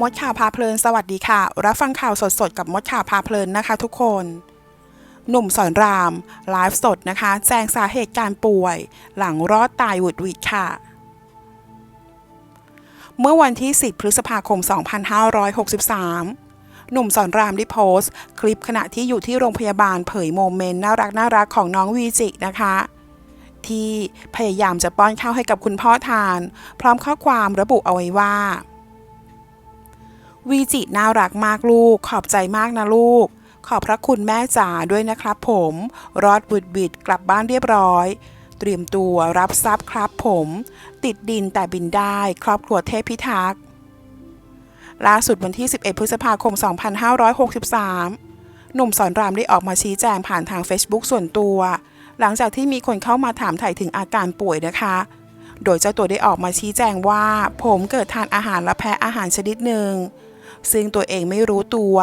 มดข่าวพาเพลินสวัสดีค่ะ รับฟังข่าวสดๆ กับมดข่าวพาเพลินนะคะทุกคน หนุ่มสอนราม ไลฟ์สดนะคะ แจ้งสาเหตุการป่วย หลังรอดตายวุดวิดค่ะ เมื่อวันที่ 10 พฤษภาคม 2563 หนุ่มสอนรามได้โพสต์ คลิปขณะที่อยู่ที่โรงพยาบาลเผยโมเมนต์น่ารักน่ารักของน้องวีจินะคะ ที่พยายามจะป้อนข้าวให้กับคุณพ่อทาน พร้อมข้อความระบุเอาไว้ว่า วีจิน่ารักมากลูก ขอบใจมากนะลูก ขอบพระคุณแม่จ๋าด้วยนะครับผม รอดบุดบิดกลับบ้านเรียบร้อย เตรียมตัวรับทรัพย์ครับผม ติดดินแต่บินได้ครอบครัวเทพพิทักษ์ล่าสุดวันที่ 11 พฤษภาคม 2563 หนุ่มสอนรามได้ออกมาชี้แจงผ่านทาง Facebook ส่วนตัว หลังจากที่มีคนเข้ามาถามถ่ายถึงอาการป่วยนะคะ โดยเจ้าตัวได้ออกมาชี้แจงว่า ผมเกิดทานอาหารและแพ้อาหารชนิดหนึ่ง ซึ่งตัวเองไม่รู้ตัว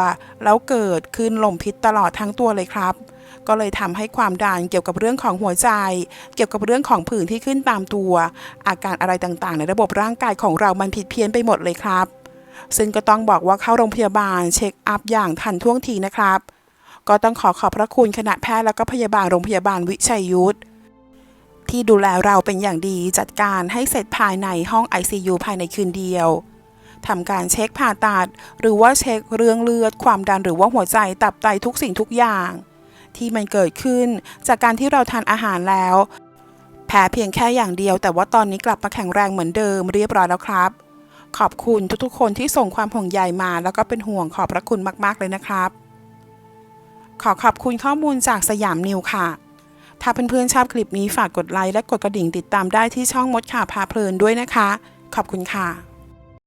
แล้วเกิดขึ้นลมพิษตลอดทั้งตัวเลยครับ ก็เลยทำให้ความดันเกี่ยวกับเรื่องของหัวใจ เกี่ยวกับเรื่องของผื่นที่ขึ้นตามตัว อาการอะไรต่างๆ ในระบบร่างกายของเรามันผิดเพี้ยนไปหมดเลยครับ ซึ่งก็ต้องบอกว่าเข้าโรงพยาบาลเช็คอัพอย่างทันท่วงทีนะครับ ก็ต้องขอขอบพระคุณคณะแพทย์และก็พยาบาลโรงพยาบาลวิชัยยุทธที่ดูแลเราเป็นอย่างดีจัดการให้เสร็จภายในห้อง ICU ภายในคืนเดียว ทำการเช็คผ่าตัด หรือว่าเช็คเรื่องเลือด ความดันหรือว่าหัวใจตับไตทุกสิ่งทุกอย่าง ที่มันเกิดขึ้นจากการที่เราทานอาหารแล้ว แพ้เพียงแค่อย่างเดียว แต่ว่าตอนนี้กลับมาแข็งแรงเหมือนเดิมเรียบร้อยแล้วครับ ขอบคุณทุกๆ คนที่ส่งความห่วงใยมา แล้วก็เป็นห่วงขอบพระคุณมากๆเลยนะครับ ขอขอบคุณข้อมูลจากสยามนิวค่ะถ้าเพื่อนๆชอบคลิปนี้ฝากกดไลค์และกดกระดิ่งติดตามได้ที่ช่องมดข่าวพาเพลินด้วยนะคะ ขอบคุณค่ะ